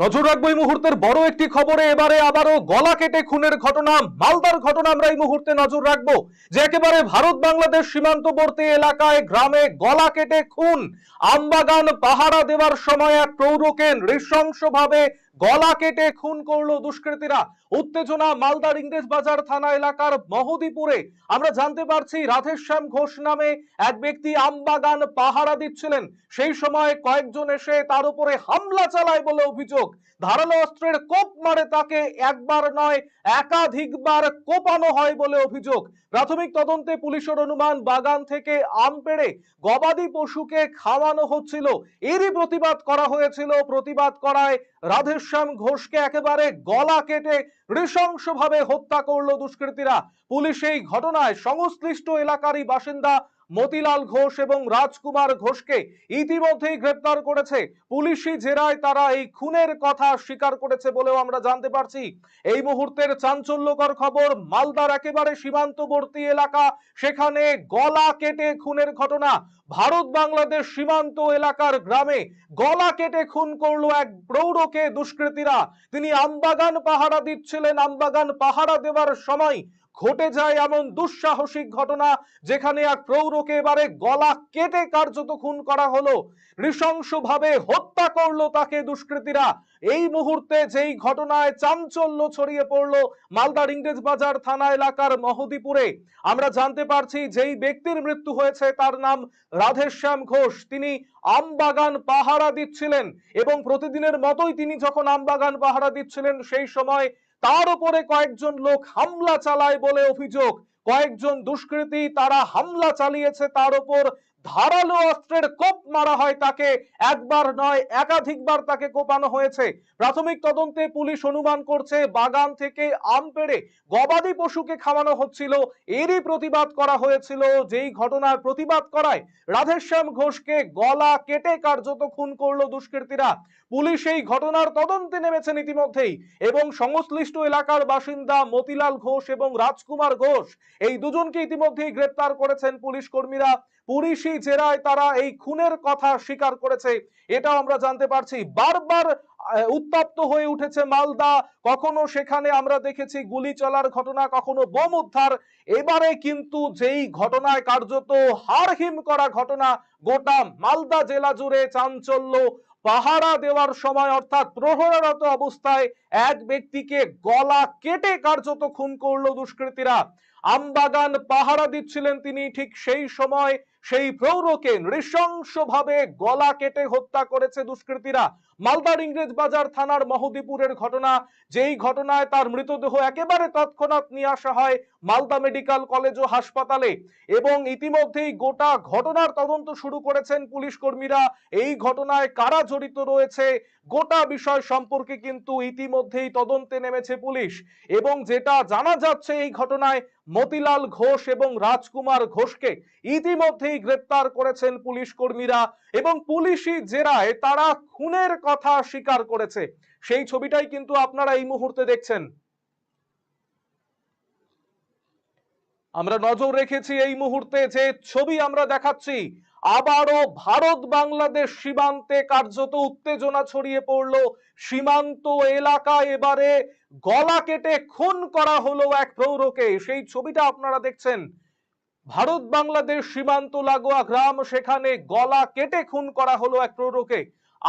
নজর রাখব এই মুহূর্তের বড় একটি খবরে। এবারে আবারও গলা কেটে খুনের ঘটনা, মালদার ঘটনা আমরা এই মুহূর্তে নজর রাখব। যে একেবারে ভারত বাংলাদেশ সীমান্তবর্তী এলাকায় গ্রামে গলা কেটে খুন। আমবাগান পাহারা দেওয়ার সময় এক প্রৌঢ়কে নৃশংসভাবে গলা কেটে খুন করল দুষ্কৃতীরা। উত্তেজনা মালদার ইংরেজ বাজার থানা এলাকার মহদীপুরে। আমরা জানতে পারছি, রাধেশ্যাম ঘোষ নামে এক ব্যক্তি আমবাগান পাহারা দিচ্ছিলেন। সেই সময় কয়েকজন এসে তার উপরে হামলা চালায় বলে অভিযোগ। ধারালো অস্ত্রের কোপ মারে তাকে একবার নয়, একাধিকবার কোপানো হয় বলে অভিযোগ। প্রাথমিক তদন্তে পুলিশের অনুমান, বাগান থেকে আম পেড়ে গবাদি পশুকে খাওয়ানো হচ্ছিল। এরই প্রতিবাদ করা হয়েছিল। প্রতিবাদ করায় রাধেশ্যাম ঘোষকে একেবারে গলা কেটে নৃশংসভাবে হত্যা করল দুষ্কৃতীরা। পুলিশ এই ঘটনায় সংশ্লিষ্ট এলাকারই বাসিন্দা মতিলাল ঘোষ এবং রাজকুমার ঘোষকে ইতিমধ্যেই গ্রেপ্তার করেছে। পুলিশি জেরায় তারা এই খুনের কথা স্বীকার করেছে বলেও আমরা জানতে পারছি। এই মুহূর্তের চাঞ্চল্যকর খবর, মালদার একেবারে সীমান্তবর্তী এলাকা, সেখানে গলা কেটে খুনের ঘটনা। ভারত বাংলাদেশ সীমান্ত এলাকার গ্রামে গলা কেটে খুন করল এক প্রৌঢ়কে দুষ্কৃতীরা। তিনি আমবাগান পাহারা দিচ্ছিলেন। আমবাগান পাহারা দেওয়ার সময় ঘটে যায় এমন দুঃসাহসিক ঘটনা যেখানে এক প্রৌঢ়কে এবারে গলা কেটে কার্যত খুন করা হলো। নৃশংসভাবে হত্যা করল তাকে দুষ্কৃতীরা। এই মুহূর্তে যেই ঘটনায় চাঞ্চল্য ছড়িয়ে পড়ল মালদার ইংরেজ বাজার থানা এলাকার মহদীপুরে, আমরা জানতে পারছি যেই ব্যক্তির মৃত্যু হয়েছে তার নাম রাধেশ্যাম ঘোষ। তিনি আমবাগান পাহারা দিচ্ছিলেন এবং প্রতিদিনের মতোই তিনি যখন আমবাগান পাহারা দিচ্ছিলেন, সেই সময় তার উপরে কয়েকজন লোক হামলা চালায় বলে অভিযোগ। কয়েকজন দুষ্কৃতী তারা হামলা চালিয়েছে তার উপর। ধারালো অস্ত্রের কোপ মারা হয় তাকে। একবার নয়, একাধিকবার তাকে কোপানো হয়েছে। প্রাথমিক তদন্তে পুলিশ অনুমান করছে, বাগান থেকে আম পেড়ে গবাদি পশুকে খাওয়ানো হচ্ছিল। এরই প্রতিবাদ করা হয়েছিল। যেই ঘটনার প্রতিবাদ করায় রাধেশ্যাম ঘোষকে গলা কেটে কার্যত খুন করল দুষ্কৃতীরা। পুলিশ এই ঘটনার তদন্তে নেমেছেন ইতিমধ্যেই এবং সংশ্লিষ্ট এলাকার বাসিন্দা মতিলাল ঘোষ এবং রাজকুমার ঘোষ, এই দুজনকে ইতিমধ্যেই গ্রেপ্তার করেছেন পুলিশ কর্মীরা। পুলিশি জেরায় তারা এই খুনের কথা স্বীকার করেছে। এটাও আমরা জানতে পারছি। বারবার উত্তপ্ত হয়ে উঠেছে মালদা। কখনো সেখানে আমরা দেখেছি গুলি চলার ঘটনা, কখনো বোম উদ্ধার। এবারে কিন্তু যেই ঘটনায় কার্যত হারহিম করা ঘটনা, গোটা মালদা জেলা জুড়ে চাঞ্চল্য। পাহারা দেওয়ার সময় অর্থাৎ প্রহরারত অবস্থায় এক ব্যক্তিকে গলা কেটে কার্যত খুন করল দুষ্কৃতীরা। আমবাগান পাহারা দিচ্ছিলেন তিনি ঠিক সেই সময়। সেই প্রৌঢ়কে নৃশংসভাবে গলা কেটে হত্যা করেছে দুষ্কৃতীরা। মালদার ইংরেজ বাজার থানার মহদীপুরের ঘটনা। যেই ঘটনায় তার মৃতদেহ একেবারে তৎক্ষণাৎ নিয়ে আসা হয় মালদা মেডিকেল কলেজ ও হাসপাতালে। এবং ইতিমধ্যেই গোটা ঘটনার তদন্ত শুরু করেছেন পুলিশ কর্মীরা এই ঘটনায় কারা জড়িত রয়েছে, গোটা বিষয় সম্পর্কে কিন্তু ইতিমধ্যেই তদন্তে নেমেছে পুলিশ। এবং যেটা জানা যাচ্ছে এই ঘটনায়, মতিলাল ঘোষ এবং রাজকুমার ঘোষকে ইতিমধ্যেই গ্রেপ্তার করেছেন পুলিশ কর্মীরা এবং পুলিশি জেরায় তারা খুনের কথা স্বীকার করেছে। সেই ছবিটাই কিন্তু আপনারা এই মুহূর্তে দেখছেন। আমরা নজর রেখেছি এই মুহূর্তে যে ছবি আমরা দেখাচ্ছি, আবারও ভারত বাংলাদেশ সীমান্তে কার্যত উত্তেজনা ছড়িয়ে পড়ল। সীমান্ত এলাকা এবারে গলা কেটে খুন করা হলো এক প্রৌঢ়কে। সেই ছবিটা আপনারা দেখছেন। ভারত বাংলাদেশ সীমান্ত লাগোয়া গ্রাম, সেখানে গলা কেটে খুন করা হলো এক প্রৌঢ়কে।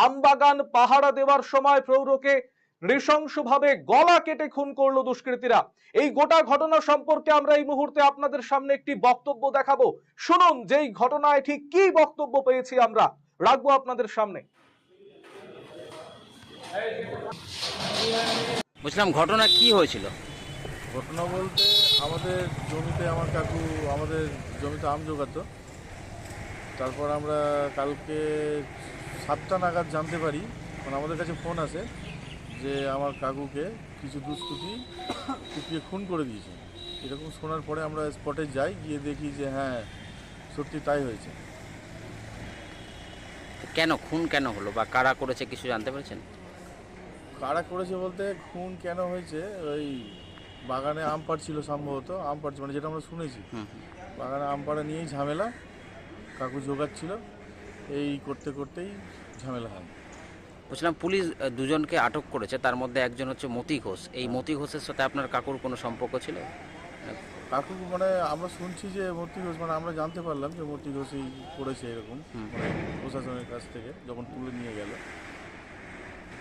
আমবাগান পাহারা দেওয়ার সময় প্রৌঢ়কে নৃশংসভাবে গলা কেটে খুন করল দুষ্কৃতীরা। এই গোটা ঘটনা সম্পর্কে আমরা এই মুহূর্তে আপনাদের সামনে একটি বক্তব্য দেখাবো। শুনুন যেই ঘটনায় ঠিক কি বক্তব্য পেয়েছি আমরা। রাখব আপনাদের সামনে। বলছিলাম ঘটনা কি হয়েছিল? ঘটনা বলতে আমাদের জমিতে আমার কাকু আমাদের জমিতে আম জোগাতো। তারপর আমরা কালকে সাতটা নাগাদ জানতে পারি মানে আমাদের কাছে ফোন আসে যে আমার কাকুকে কিছু দুষ্কৃতি কুপিয়ে খুন করে দিয়েছে। এরকম শোনার পরে আমরা স্পটে যাই গিয়ে দেখি যে হ্যাঁ সত্যি তাই হয়েছে। কেন? খুন কেন হলো বা কারা করেছে কিছু জানতে পেরেছেন? কারা করেছে বলতে খুন কেন হয়েছে? ওই বাগানে আম পাড়ছিল সম্ভবত আম পাড়ছে মানে যেটা আমরা শুনেছি। বাগানে আম পাড়া নিয়েই ঝামেলা কাকু জোগাচ্ছিল। এই করতে করতেই ঝামেলা হয়। বলছিলাম পুলিশ দুজনকে আটক করেছে তার মধ্যে একজন হচ্ছে মতি ঘোষ। এই মতি ঘোষের সাথে আপনার কাকুর কোনো সম্পর্ক ছিল? কাকু মানে আমরা শুনছি যে মূর্তি ঘোষ মানে আমরা জানতে পারলাম যে মূর্তি ঘোষই করেছে এরকম মানে প্রশাসনের কাছ থেকে যখন তুলে নিয়ে গেল।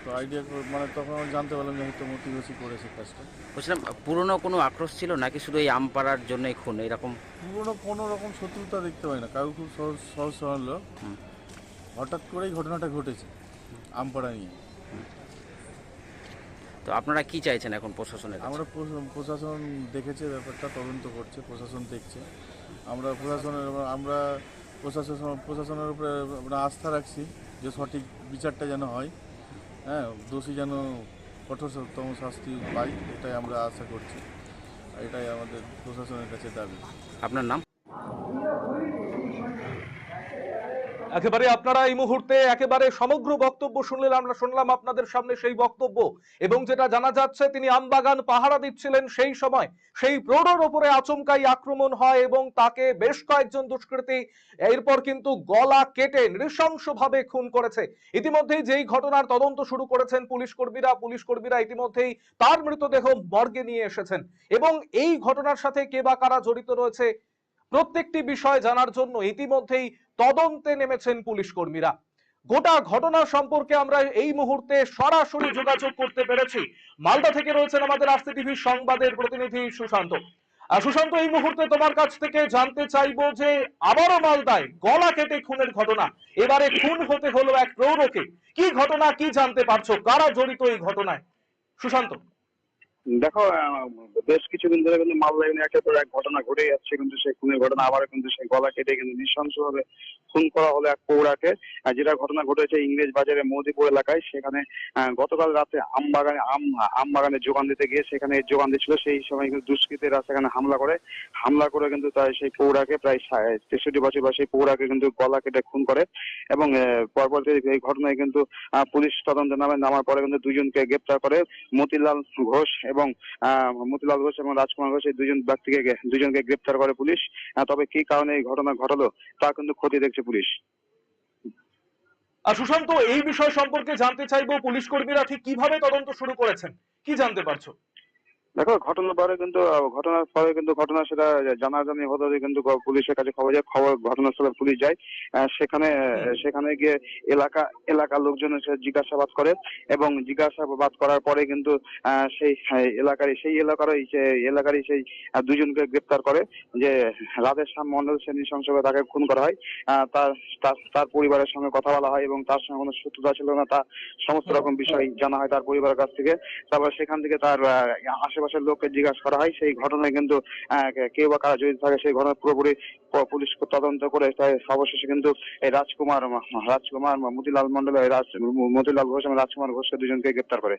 তো আইডিয়া মানে তখন আমরা জানতে পারলাম যে হয়তো মূর্তি ঘোষই করেছে কাজটা। বলছিলাম পুরনো কোনো আক্রোশ ছিল নাকি শুধু এই আম পাড়ার জন্যই খুন এরকম? পুরোনো কোনো রকম শত্রুতা দেখতে পাই না। কাকু খুব সহজ সহজ সরল লোক। হঠাৎ করেই ঘটনাটা ঘটেছে আমপাড়া নিয়ে। তো আপনারা কি চাইছেন এখন প্রশাসনের কাছে? আমরা প্রশা- প্রশাসন দেখেছে ব্যাপারটা তদন্ত করছে প্রশাসন দেখছে। আমরা প্রশাসনের আমরা প্রশাসন প্রশাসনের উপরে আমরা আস্থা রাখছি যে সঠিক বিচারটা যেন হয়। হ্যাঁ দোষী যেন কঠোরতম শাস্তি পাই এটাই আমরা আশা করছি। আর এটাই আমাদের প্রশাসনের কাছে দাবি। আপনার নাম? একেবারে আপনারা এই মুহূর্তে একেবারে সমগ্র বক্তব্য শুনলেন, আমরা শুনলাম আপনাদের সামনে সেই বক্তব্য এবং যেটা জানা যাচ্ছে, তিনি আমবাগান পাহারা দিচ্ছিলেন সেই সময়। সেই প্রৌঢ়র ওপরে আচমকাই আক্রমণ হয় এবং তাকে বেশ কয়েকজন দুষ্কৃতী এরপর কিন্তু গলা কেটে নৃশংসভাবে খুন করেছে। ইতিমধ্যেই যেই ঘটনার তদন্ত শুরু করেছেন পুলিশ কর্মীরা পুলিশ কর্মীরা ইতিমধ্যেই তার মৃতদেহ মর্গে নিয়ে এসেছেন। এবং এই ঘটনার সাথে কে বা কারা জড়িত রয়েছে প্রত্যেকটি বিষয় জানার জন্য ইতিমধ্যেই তদন্তে নেমেছেন পুলিশ কর্মীরা। গোটা ঘটনা সম্পর্কে আমরা এই মুহূর্তে সরাসরি যোগাযোগ করতে পেরেছি। মালদা থেকে রয়েছেন আমাদের আস্তে টিভির সংবাদের প্রতিনিধি সুশান্ত। সুশান্ত, এই মুহূর্তে তোমার কাছ থেকে জানতে চাইব যে আবারও মালদায় গলা কেটে খুনের ঘটনা। এবারে খুন হতে হলো এক প্রৌঢ়কে। কি ঘটনা, কি জানতে পারছ? কারা জড়িত এই ঘটনায়? সুশান্ত। দেখো বেশ কিছুদিন ধরে কিন্তু মালদা ইউনি একের পর এক ঘটনা ঘটে যাচ্ছে কিন্তু সেই খুনের ঘটনা আবার কিন্তু সেই গলা কেটে কিন্তু নৃশংসভাবে খুন করা হলো এক পৌরাকে। যেটা ঘটনা ঘটেছে ইংরেজ বাজারে মোদিপুর এলাকায়, সেখানে গতকাল রাতে আম বাগানে আম আম বাগানে যোগান দিতে গিয়ে সেখানে যোগান দিচ্ছিল সেই সময় কিন্তু দুষ্কৃতীরা সেখানে হামলা করে। হামলা করে কিন্তু তার সেই পৌরাকে প্রায় তেষট্টি বছর বা সেই পৌরাকে কিন্তু গলা কেটে খুন করে। এবং পরবর্তী এই ঘটনায় কিন্তু পুলিশ তদন্তে নামে, নামার পরে কিন্তু দুজনকে গ্রেপ্তার করে। মতিলাল ঘোষ এবং মতিলাল ঘোষ এবং রাজকুমার ঘোষ এই দুজন ব্যক্তিকে, দুজনকে গ্রেপ্তার করে পুলিশ। তবে কি কারণে এই ঘটনা ঘটালো, তা কিন্তু ক্ষতি দেখছে পুলিশ। সুশান্ত, এই বিষয় সম্পর্কে জানতে চাইব পুলিশ কর্মীরা ঠিক কীভাবে তদন্ত শুরু করেছেন? কি জানতে পারছ? দেখো ঘটনার পরে কিন্তু ঘটনার পরে কিন্তু ঘটনা সেটা জানাজানি হতে কিন্তু পুলিশের কাছে খবর যায় খবর ঘটনাস্থলে পুলিশ যায় সেখানে সেখানে গিয়ে এলাকা এলাকার লোকজন জিজ্ঞাসাবাদ করে এবং জিজ্ঞাসাবাদ করার পরে কিন্তু সেই এলাকার সেই এলাকারই সেই এলাকারই সেই দুজনকে গ্রেপ্তার করে যে রাধের শ্যাম মন্ডল সে নৃশংসভাবে তাকে খুন করা হয় আহ, তার তার- পরিবারের সঙ্গে কথা বলা হয় এবং তার সঙ্গে কোনো শত্রুতা ছিল না তা সমস্ত রকম বিষয় জানা হয় তার পরিবারের কাছ থেকে। তারপর সেখান থেকে তার আহ, আশেপাশের লোককে জিজ্ঞাসা করা হয়, সেই ঘটনায় কিন্তু কেউ বা কারা জড়িত থাকে সেই ঘটনা পুরোপুরি পুলিশ তদন্ত করে তাই অবশেষে কিন্তু এই রাজকুমার রাজকুমার মতিলাল মন্ডল রাজ মতিলাল ঘোষ এবং রাজকুমার ঘোষকে দুজনকে গ্রেপ্তার করে।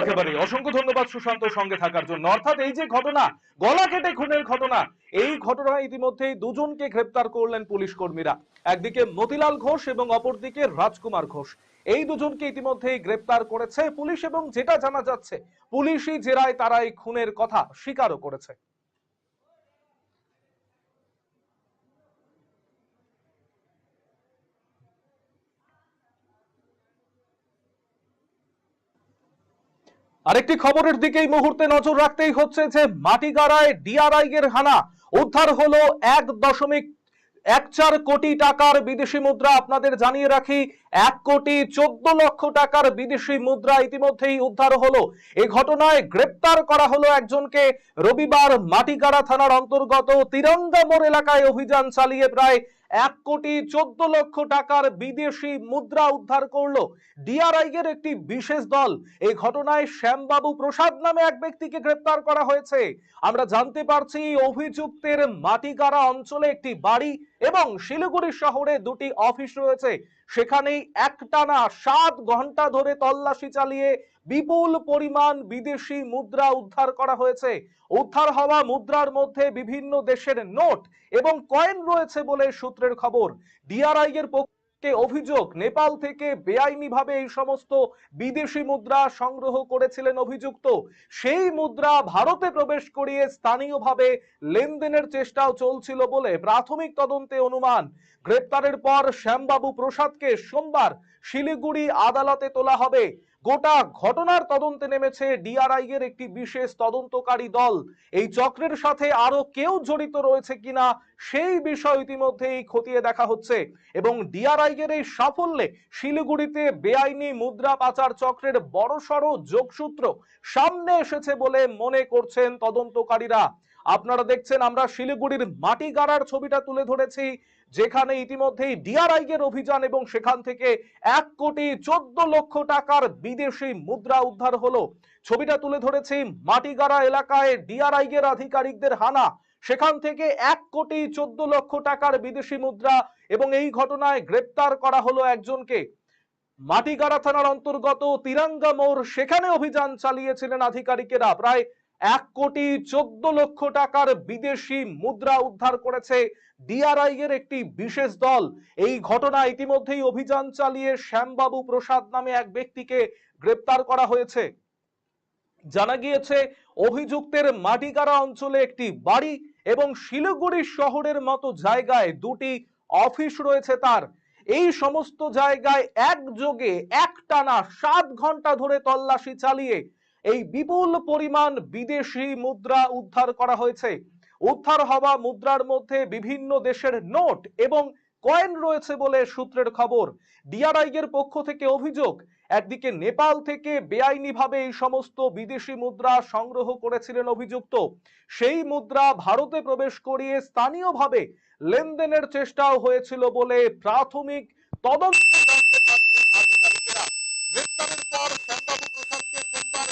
একেবারে অসংখ্য ধন্যবাদ সুশান্ত সঙ্গে থাকার জন্য। অর্থাৎ এই যে ঘটনা, গলা কেটে খুনের ঘটনা, এই ঘটনায় ইতিমধ্যেই দুজনকে গ্রেপ্তার করলেন পুলিশ কর্মীরা। একদিকে মতিলাল ঘোষ এবং অপরদিকে রাজকুমার ঘোষ। এই দুজনকে ইতিমধ্যেই গ্রেপ্তার করেছে পুলিশ এবং যেটা জানা যাচ্ছে, পুলিশই জেরায় তারা এই খুনের কথা স্বীকারও করেছে। আরেকটি খবরের দিকে এই মুহূর্তে নজর রাখতেই হচ্ছে যে মাটিগাড়ায় ডিআরআই এর হানা উদ্ধার হলো এক দশমিক এক চার কোটি টাকার বিদেশি মুদ্রা আপনাদের জানিয়ে রাখি, এক কোটি চোদ্দ লক্ষ টাকার বিদেশি মুদ্রা ইতিমধ্যেই উদ্ধার হলো। এ ঘটনায় গ্রেপ্তার করা হলো একজনকে। রবিবার মাটিগাড়া থানার অন্তর্গত তিরঙ্গা মোড় এলাকায় অভিযান চালিয়ে প্রায় এক কোটি চোদ্দ লক্ষ টাকার বিদেশি মুদ্রা উদ্ধার করল ডিআরআই এর একটি বিশেষ দল। এই ঘটনায় শ্যামবাবু প্রসাদ নামে এক ব্যক্তিকে গ্রেপ্তার করা হয়েছে। আমরা জানতে পারছি অভিযুক্তের মাটিগাড়া অঞ্চলে একটি বাড়ি এবং শিলিগুড়ি শহরে দুটি অফিস রয়েছে। সেখানেই একটানা সাত ঘণ্টা ধরে তল্লাশি চালিয়ে বিপুল পরিমাণ বিদেশি মুদ্রা উদ্ধার করা হয়েছে। উদ্ধার হওয়া মুদ্রার মধ্যে বিভিন্ন দেশের নোট এবং কয়েন রয়েছে বলে সূত্রের খবর। ডিআরআই এর পক্ষে অভিযোগ, নেপাল থেকে বেআইনিভাবে এই সমস্ত বিদেশি মুদ্রা সংগ্রহ করেছিলেন অভিযুক্ত। সেই মুদ্রা ভারতে প্রবেশ করিয়ে স্থানীয়ভাবে লেনদেনের চেষ্টাও চলছিল বলে প্রাথমিক তদন্তে অনুমান। গ্রেপ্তারের পর শ্যামবাবু প্রসাদকে সোমবার শিলিগুড়ি আদালতে তোলা হবে। গোটা ঘটনার তদন্তে নেমেছে ডিআরআই এর একটি বিশেষ তদন্তকারী দল। এই চক্রের সাথে আরও কেউ জড়িত রয়েছে কিনা সেই বিষয় ইতিমধ্যেই খতিয়ে দেখা হচ্ছে এবং ডিআরআই এর এই সাফল্যে শিলিগুড়িতে বেআইনি মুদ্রা পাচার চক্রের বড়সড় যোগসূত্র সামনে এসেছে বলে মনে করছেন তদন্তকারীরা। আপনারা দেখছেন, আমরা শিলিগুড়ির মাটি গাড়ার ছবিটা তুলে ধরেছি। যেখানে ইতিমধ্যেই ডিআরআই এর অভিযান এবং সেখান থেকে এক কোটি চোদ্দ লক্ষ টাকার বিদেশি মুদ্রা উদ্ধার হলো। ছবিটা তুলে ধরেছি মাটিগাড়া এলাকায় ডিআরআই এর আধিকারিকদের হানা। সেখান থেকে এক কোটি চোদ্দ লক্ষ টাকার বিদেশি মুদ্রা এবং এই ঘটনায় গ্রেপ্তার করা হলো একজনকে। মাটিগাড়া থানার অন্তর্গত তিরাঙ্গা মোড়, সেখানে অভিযান চালিয়েছিলেন আধিকারিকেরা। প্রায় এক কোটি চোদ্দ লক্ষ টাকার বিদেশি মুদ্রা উদ্ধার করেছে ডিআরআই এর একটি বিশেষ দল। এই ঘটনা ইতিমধ্যেই অভিযান চালিয়ে শ্যামবাবু প্রসাদ নামে এক ব্যক্তিকে গ্রেপ্তার করা হয়েছে। জানা গিয়েছে, অভিযুক্তের মাটিগাড়া অঞ্চলে একটি বাড়ি এবং শিলিগুড়ি শহরের মতো জায়গায় দুটি অফিস রয়েছে তার। এই সমস্ত জায়গায় একযোগে একটানা সাত ঘণ্টা ধরে তল্লাশি চালিয়ে এই বিপুল পরিমাণ বিদেশি মুদ্রা উদ্ধার করা হয়েছে। উদ্ধার হওয়া মুদ্রার মধ্যে বিভিন্ন দেশের নোট এবং কয়েন রয়েছে বলে সূত্রের খবর। ডিআরআই এর পক্ষ থেকে অভিযোগ, একদিকে নেপাল থেকে বেআইনিভাবে এই সমস্ত বিদেশি মুদ্রা সংগ্রহ করেছিলেন অভিযুক্ত। সেই মুদ্রা ভারতে প্রবেশ করিয়ে স্থানীয়ভাবে লেনদেনের চেষ্টাও হয়েছিল বলে প্রাথমিক তদন্ত জানতে পারছেন আধিকারিকেরা গ্রেপ্তারের পর শ্যামবাবু প্রসাদকে সোমবার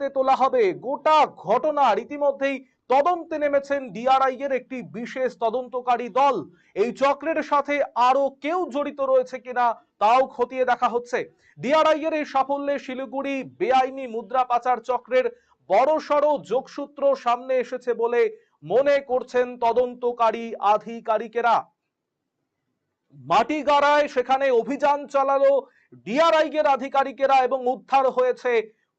আদালতে তোলা হবে। গোটা ঘটনার ইতিমধ্যেই তদন্তে নেমেছেন ডিআরআই এর একটি বিশেষ তদন্তকারী দল। এই চক্রের সাথে আরও কেউ জড়িত রয়েছে কিনা তাও খতিয়ে দেখা হচ্ছে। ডিআরআই এর এই সাফল্যে শিলিগুড়ি বেআইনি মুদ্রা পাচার চক্রের বড়সড় যোগসূত্র সামনে এসেছে বলে মনে করছেন তদন্তকারী আধিকারিকেরা। মাটিগাড়ায় সেখানে অভিযান চালালো ডিআরআই এর আধিকারিকেরা এবং উদ্ধার হয়েছে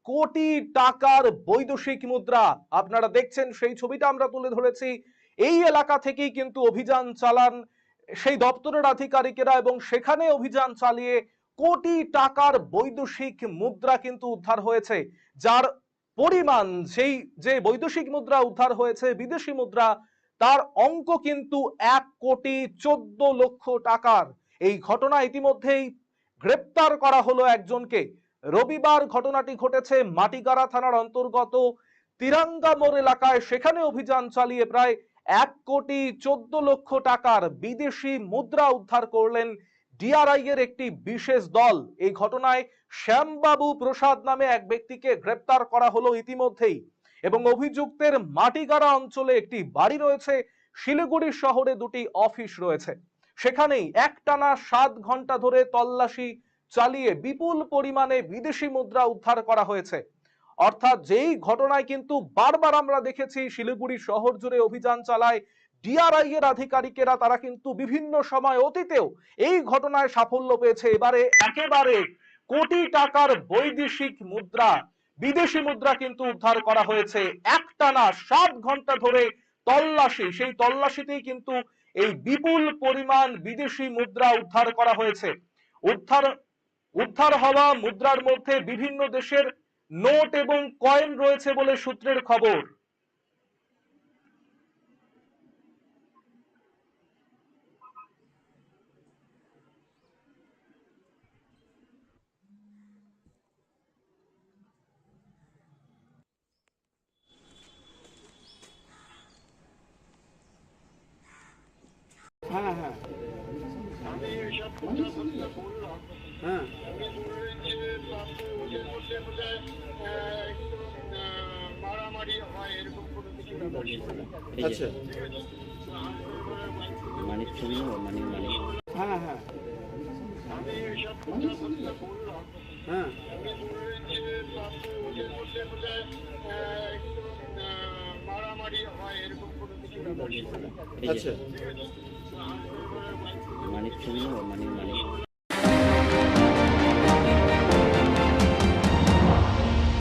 কোটি টাকার বৈদেশিক মুদ্রা। আপনারা দেখছেন সেই ছবিটা আমরা তুলে ধরেছি। এই এলাকা থেকেই কিন্তু অভিযান চালান সেই দপ্তরের আধিকারিকেরা এবং সেখানে অভিযান চালিয়ে কোটি টাকার বৈদেশিক মুদ্রা কিন্তু উদ্ধার হয়েছে। যার পরিমাণ, সেই যে বৈদেশিক মুদ্রা উদ্ধার হয়েছে, বিদেশি মুদ্রা, তার অঙ্ক কিন্তু এক কোটি চোদ্দ লক্ষ টাকার। এই ঘটনা ইতিমধ্যেই গ্রেপ্তার করা হলো একজনকে। রবিবার ঘটনাটি ঘটেছে মাটিগাড়া থানার অন্তর্গত তিরাঙ্গা মোড় এলাকায়। সেখানে অভিযান চালিয়ে প্রায় এক কোটি চোদ্দ লক্ষ টাকার বিদেশি মুদ্রা উদ্ধার করলেন ডিআরআই এর একটি বিশেষ দল। এই ঘটনায় শ্যামবাবু প্রসাদ নামে এক ব্যক্তিকে গ্রেপ্তার করা হলো ইতিমধ্যেই এবং অভিযুক্তের মাটিগাড়া অঞ্চলে একটি বাড়ি রয়েছে। শিলিগুড়ি শহরে দুটি অফিস রয়েছে। সেখানেই একটানা সাত ঘণ্টা ধরে তল্লাশি চালিয়ে বিপুল পরিমাণে বিদেশি মুদ্রা উদ্ধার করা হয়েছে। অর্থাৎ যেই ঘটনায় কিন্তু বারবার আমরা দেখেছি, শিলিগুড়ি শহর জুড়ে অভিযান চালায় ডিআরআই এর আধিকারিকেরা, তারা কিন্তু বিভিন্ন সময় অতীতেও এই ঘটনায় সাফল্য পেয়েছে। এবারে একেবারে কোটি টাকার বৈদেশিক মুদ্রা, বিদেশি মুদ্রা কিন্তু উদ্ধার করা হয়েছে। একটানা সাত ঘণ্টা ধরে তল্লাশি, সেই তল্লাশিতেই কিন্তু এই বিপুল পরিমাণ বিদেশি মুদ্রা উদ্ধার করা হয়েছে। উদ্ধার উদ্ধার হওয়া মুদ্রার মধ্যে বিভিন্ন দেশের নোট এবং কয়েন রয়েছে বলে সূত্রের খবর। হ্যাঁ হ্যাঁ। হ্যাঁ। মারামারি হয় এরকম কোনো কিছু না। এই আচ্ছা ছবি হ্যাঁ হ্যাঁ। হ্যাঁ। উনি বললেন যে বাপু ওদের মধ্যে বোধহয় আহ, মারামারি এরকম কোনো কিছু ব্যাপার ছিল না। এই যে আচ্ছা। মানিক ছবি নেব? মানিক মানিক।